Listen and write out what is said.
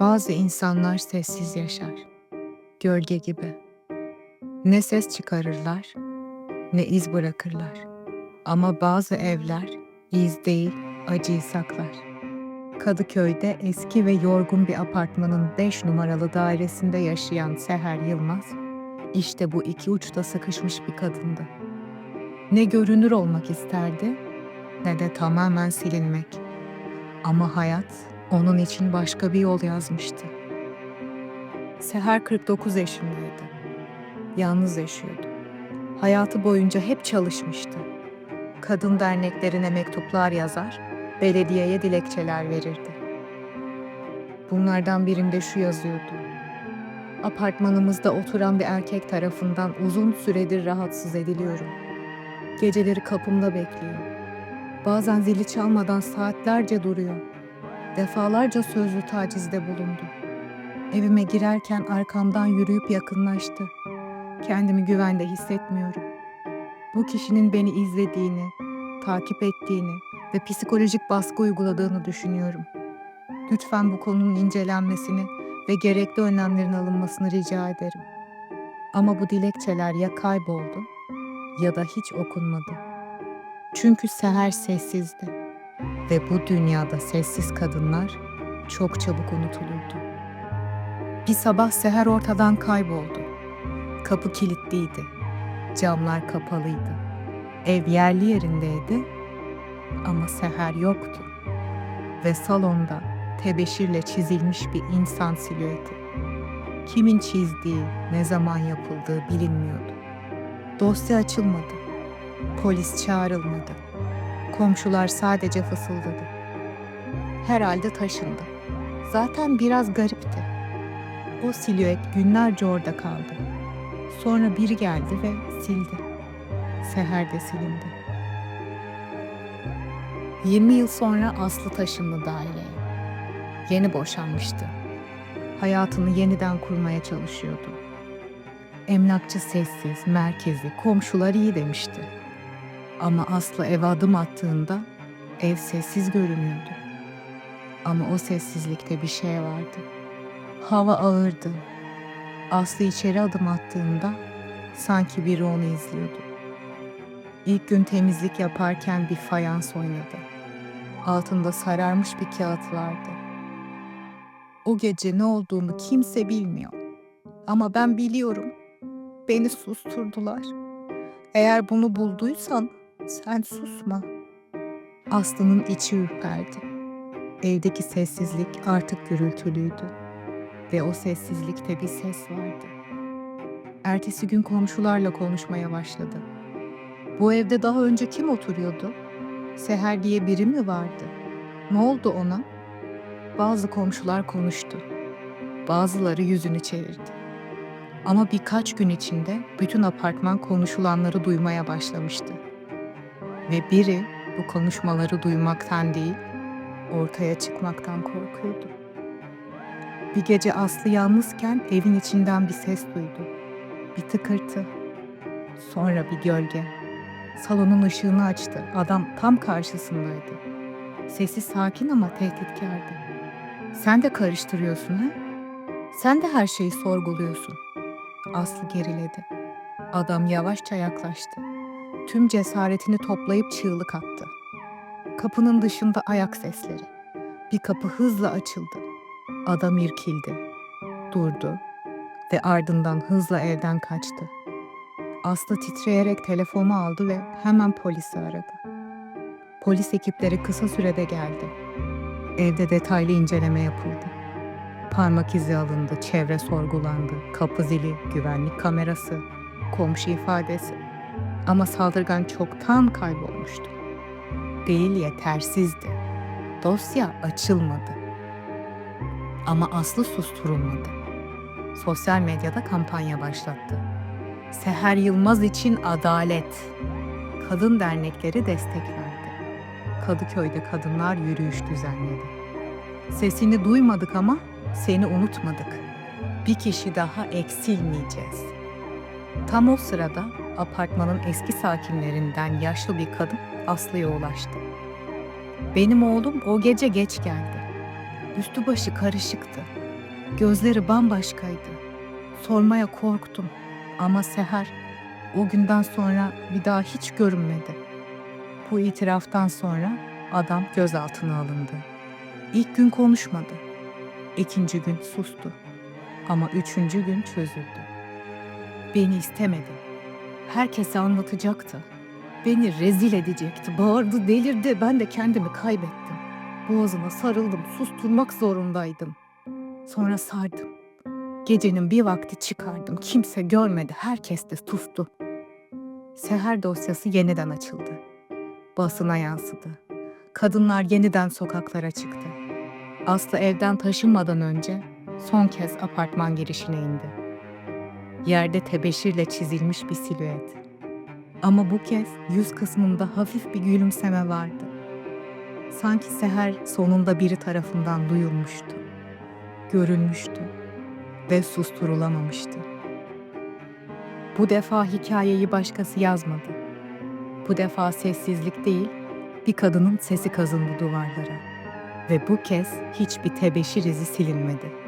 Bazı insanlar sessiz yaşar. Gölge gibi. Ne ses çıkarırlar, ne iz bırakırlar. Ama bazı evler iz değil, acıyı saklar. Kadıköy'de eski ve yorgun bir apartmanın 5 numaralı dairesinde yaşayan Seher Yılmaz, işte bu iki uçta sıkışmış bir kadındı. Ne görünür olmak isterdi, ne de tamamen silinmek. Ama hayat onun için başka bir yol yazmıştı. Seher 49 yaşındaydı. Yalnız yaşıyordu. Hayatı boyunca hep çalışmıştı. Kadın derneklerine mektuplar yazar, belediyeye dilekçeler verirdi. Bunlardan birinde şu yazıyordu. Apartmanımızda oturan bir erkek tarafından uzun süredir rahatsız ediliyorum. Geceleri kapımda bekliyor. Bazen zili çalmadan saatlerce duruyor. Defalarca sözlü tacizde bulundu. Evime girerken arkamdan yürüyüp yakınlaştı. Kendimi güvende hissetmiyorum. Bu kişinin beni izlediğini, takip ettiğini ve psikolojik baskı uyguladığını düşünüyorum. Lütfen bu konunun incelenmesini ve gerekli önlemlerin alınmasını rica ederim. Ama bu dilekçeler ya kayboldu ya da hiç okunmadı. Çünkü Seher sessizdi ve bu dünyada sessiz kadınlar çok çabuk unutulurdu. Bir sabah Seher ortadan kayboldu. Kapı kilitliydi. Camlar kapalıydı. Ev yerli yerindeydi ama Seher yoktu. Ve salonda tebeşirle çizilmiş bir insan silüeti. Kimin çizdiği, ne zaman yapıldığı bilinmiyordu. Dosya açılmadı. Polis çağrılmadı. Komşular sadece fısıldadı. Herhalde taşındı. Zaten biraz garipti. O silüet günlerce orada kaldı. Sonra biri geldi ve sildi. Seher de silindi. 20 yıl sonra Aslı taşındı daireye. Yeni boşanmıştı. Hayatını yeniden kurmaya çalışıyordu. Emlakçı sessiz, merkezi, komşular iyi demişti. Ama Aslı eve adım attığında ev sessiz görünüyordu. Ama o sessizlikte bir şey vardı. Hava ağırdı. Aslı içeri adım attığında sanki biri onu izliyordu. İlk gün temizlik yaparken bir fayans oynadı. Altında sararmış bir kağıt vardı. O gece ne olduğunu kimse bilmiyor. Ama ben biliyorum. Beni susturdular. Eğer bunu bulduysan sen susma. Aslı'nın içi ürperdi. Evdeki sessizlik artık gürültülüydü. Ve o sessizlikte bir ses vardı. Ertesi gün komşularla konuşmaya başladı. Bu evde daha önce kim oturuyordu? Seher diye biri mi vardı? Ne oldu ona? Bazı komşular konuştu. Bazıları yüzünü çevirdi. Ama birkaç gün içinde bütün apartman konuşulanları duymaya başlamıştı. Ve biri bu konuşmaları duymaktan değil, ortaya çıkmaktan korkuyordu. Bir gece Aslı yalnızken evin içinden bir ses duydu. Bir tıkırtı. Sonra bir gölge. Salonun ışığını açtı. Adam tam karşısındaydı. Sesi sakin ama tehditkardı. Sen de karıştırıyorsun ha? Sen de her şeyi sorguluyorsun. Aslı geriledi. Adam yavaşça yaklaştı. Tüm cesaretini toplayıp çığlık attı. Kapının dışında ayak sesleri. Bir kapı hızla açıldı. Adam irkildi. Durdu ve ardından hızla evden kaçtı. Aslı titreyerek telefonu aldı ve hemen polisi aradı. Polis ekipleri kısa sürede geldi. Evde detaylı inceleme yapıldı. Parmak izi alındı, çevre sorgulandı, kapı zili, güvenlik kamerası, komşu ifadesi. Ama saldırgan çoktan kaybolmuştu. Değil yetersizdi. Dosya açılmadı. Ama Aslı susturulmadı. Sosyal medyada kampanya başlattı. Seher Yılmaz için adalet. Kadın dernekleri destek verdi. Kadıköy'de kadınlar yürüyüş düzenledi. Sesini duymadık ama seni unutmadık. Bir kişi daha eksilmeyeceğiz. Tam o sırada apartmanın eski sakinlerinden yaşlı bir kadın Aslı'ya ulaştı. Benim oğlum o gece geç geldi. Üstü başı karışıktı. Gözleri bambaşkaydı. Sormaya korktum ama Seher o günden sonra bir daha hiç görünmedi. Bu itiraftan sonra adam gözaltına alındı. İlk gün konuşmadı. İkinci gün sustu. Ama üçüncü gün çözüldü. Beni istemedi. Herkese anlatacaktı. Beni rezil edecekti. Bağırdı, delirdi. Ben de kendimi kaybettim. Boğazına sarıldım. Susturmak zorundaydım. Sonra sardım. Gecenin bir vakti çıkardım. Kimse görmedi. Herkes de sustu. Seher dosyası yeniden açıldı. Basına yansıdı. Kadınlar yeniden sokaklara çıktı. Aslı evden taşınmadan önce son kez apartman girişine indi. Yerde tebeşirle çizilmiş bir silüet. Ama bu kez yüz kısmında hafif bir gülümseme vardı. Sanki Seher sonunda biri tarafından duyulmuştu. Görülmüştü ve susturulamamıştı. Bu defa hikayeyi başkası yazmadı. Bu defa sessizlik değil, bir kadının sesi kazındı duvarlara. Ve bu kez hiçbir tebeşir izi silinmedi.